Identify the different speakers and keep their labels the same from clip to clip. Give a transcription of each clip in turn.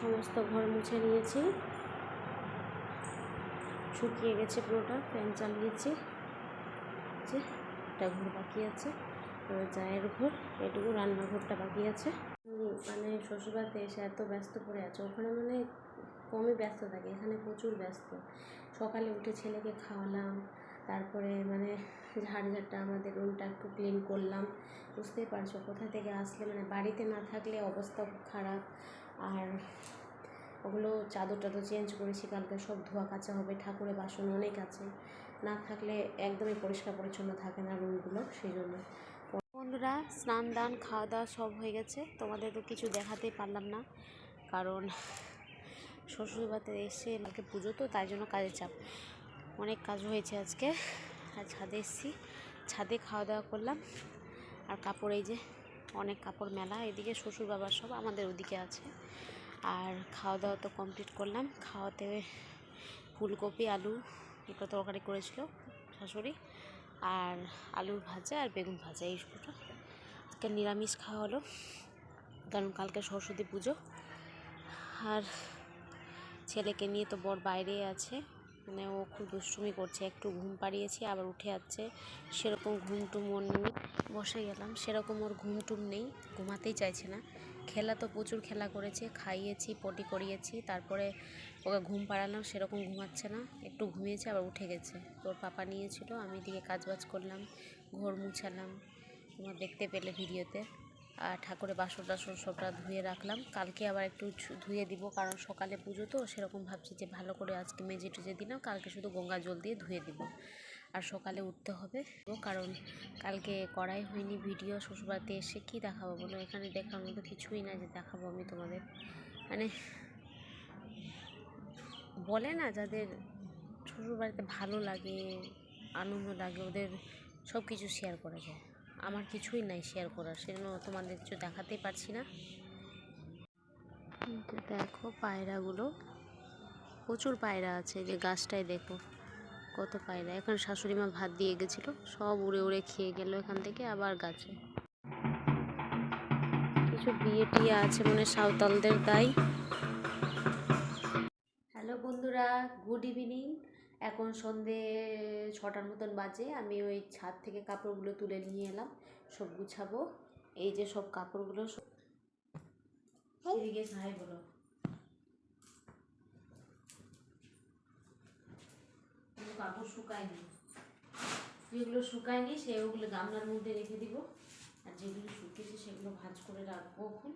Speaker 1: সমস্ত ঘর মুছে নিয়েছি। শুকিয়ে গেছে পুরোটা ফ্যান চালিয়েছি। যে একটা ঘর বাকি আছে চায়ের ঘর, এটুকু রান্নাঘরটা বাকি আছে। মানে শ্বশুরবাড়িতে এসে এত ব্যস্ত পড়ে আছে, ওখানে মানে কমই ব্যস্ত থাকে, এখানে প্রচুর ব্যস্ত। সকালে উঠে ছেলেকে খাওয়ালাম, তারপরে মানে ঝাড়ঝাড়টা আমাদের রুমটা একটু ক্লিন করলাম। বুঝতেই পারছ, কোথা থেকে আসলে মানে বাড়িতে না থাকলে অবস্থা খুব খারাপ। আর ওগুলো চাদর টাদর চেঞ্জ করেছি, কালকে সব ধোয়া কাচা হবে, ঠাকুরের বাসন অনেক আছে। না থাকলে একদমই পরিষ্কার পরিচ্ছন্ন থাকে না রুমগুলো, সেই জন্য। বন্ধুরা, স্নান দান, খাওয়া দাওয়া সব হয়ে গেছে। তোমাদের তো কিছু দেখাতেই পারলাম না, কারণ শ্বশুরবাড়িতে এসে আমাকে পুজো তো, তাই জন্য কাজের চাপ। অনেক কাজ হয়েছে আজকে। আর ছাদে এসেছি, ছাদে খাওয়া দাওয়া করলাম। আর কাপড় এই যে অনেক কাপড় মেলা, এদিকে শ্বশুর বাবার সব আমাদের ওদিকে আছে। আর খাওয়া দাওয়া তো কমপ্লিট করলাম। খাওয়াতে ফুলকপি, আলু একটা তরকারি করেছিল শাশুড়ি। আর আলুর ভাজা আর বেগুন ভাজা, এই দুটো। আজকে নিরামিষ খাওয়া হলো, কারণ কালকে সরস্বতী পুজো। আর ছেলেকে নিয়ে তো বর বাইরে আছে। মানে ও খুব দুষ্টুমি করছে, একটু ঘুম পাড়িয়েছি, আবার উঠে যাচ্ছে সেরকম ঘুম টুম ওর নেই, বসে গেলাম। সেরকম ওর ঘুম টুম নেই, ঘুমাতেই চাইছে না। খেলা তো প্রচুর খেলা করেছে, খাইয়েছি, পটি করিয়েছি, তারপরে ওকে ঘুম পাড়ালাম, সেরকম ঘুমাচ্ছে না। একটু ঘুমিয়েছে, আবার উঠে গেছে। তোর পাপা নিয়েছিল, আমি দিকে কাজবাজ করলাম, ঘর মুছালাম। তোমার দেখতে পেলে ভিডিওতে। আর ঠাকুরের বাসন টাসন সবটা ধুয়ে রাখলাম। কালকে আবার একটু ধুয়ে দিব, কারণ সকালে পুজো তো, সেরকম ভাবছি যে ভালো করে আজকে মেজে টুজে দিলাম কালকে শুধু গঙ্গা জল দিয়ে ধুয়ে দিব। আর সকালে উঠতে হবে, কারণ কালকে করাই হয়নি ভিডিও, শ্বশুরবাড়িতে এসে কী দেখাবো বলো? এখানে দেখার মতো কিছুই না যে দেখাবো আমি তোমাদের। মানে বলে না, যাদের শ্বশুরবাড়িতে ভালো লাগে, আনন্দ লাগে, ওদের সব কিছু শেয়ার করা যায়। আমার কিছুই নাই শেয়ার করার, সেজন্য তোমাদের কিছু দেখাতেই পারছি না। দেখো পায়রাগুলো, প্রচুর পায়রা আছে যে গাছটায় দেখো, কত পায়রা। এখন শাশুড়ি মা ভাত দিয়ে গেছিল, সব উড়ে উড়ে খেয়ে গেল এখান থেকে আবার গাছে। কিছু বিয়ে টিয়ে আছে মানে সাঁওতালদের তাই হ্যালো বন্ধুরা, গুড ইভিনিং। এখন সন্ধে ছটার মতন বাজে আমি ওই ছাদ থেকে কাপড়গুলো তুলে নিয়ে এলাম সব গুছাবো। এই যে সব কাপড়গুলো এদিকে হাই বলো। কাপড় শুকায়নি। যেগুলো শুকায়নি সেগুলো গামলার মধ্যে রেখে দিব। আর যেগুলো শুকিয়েছে সেগুলো ভাঁজ করে রাখব এখন।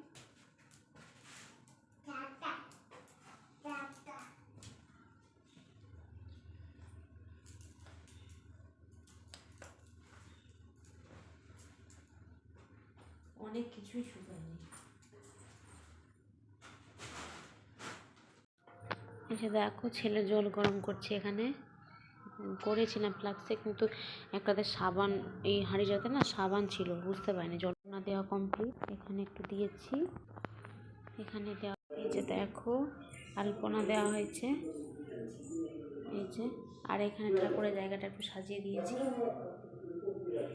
Speaker 1: অনেক কিছুই শুকায়নি এসে দেখো, ছেলে জল গরম করছে এখানে। করেছিলাম ফ্লাক্সে, কিন্তু একটাতে সাবান, এই হাঁড়ি হাঁড়িটাতে না সাবান ছিল, বুঝতে পারিনি। জল না দেওয়া কমপ্লিট এখানে একটু দিয়েছি। এখানে দেওয়া যে দেখো, আলপনা দেওয়া হয়েছে। এই যে, আর এখানে ঠাকুরের জায়গাটা একটু সাজিয়ে দিয়েছি।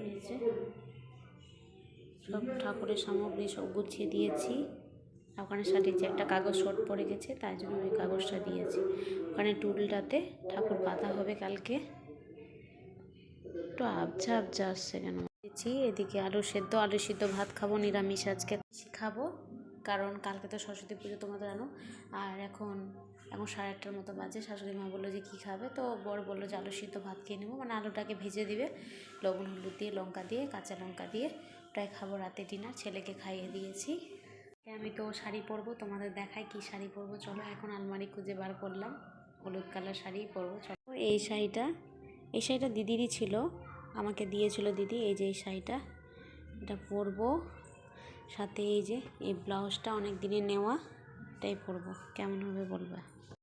Speaker 1: এই যে। সব ঠাকুরের সামগ্রী সব গুছিয়ে দিয়েছি। ওখানে সাজিয়েছি একটা কাগজ শর্ট পড়ে গেছে, তাই জন্য ওই কাগজটা দিয়েছি। ওখানে টুলটাতে ঠাকুর পাতা হবে কালকে। একটু আবজা আবজা আসছে কেন? দিয়েছি এদিকে আলু সেদ্ধ, আলু সিদ্ধ ভাত খাব, নিরামিষ আজকে। খাব, কারণ কালকে তো সরস্বতী পুজো তোমাদের জানো। আর এখন এখন সাড়ে আটটার মতো বাজে, শাশুড়ি মা বলল যে কী খাবে, তো বর বলল যে আলু সিদ্ধ ভাত খেয়ে নেব। মানে আলুটাকে ভেজে দিবে, লবণ হলুদ দিয়ে, লঙ্কা দিয়ে, কাঁচা লঙ্কা দিয়ে। ওটাই খাব, রাতে ডিনার ছেলেকে খাইয়ে দিয়েছি। আমি তো শাড়ি পরবো, তোমাদের দেখাই কি শাড়ি পরবো। চলো, এখন আলমারি খুঁজে বার করলাম। হলুদ কালার শাড়ি পরবো, চলো। এই শাড়িটা এই শাড়িটা দিদিরই ছিল। আমাকে দিয়েছিল দিদি, এই যে এই শাড়িটা। এটা পরবো। সাথে এই যে, এই ব্লাউজটা অনেক দিনের নেওয়া, এটাই পরবো। কেমন হবে বলবা?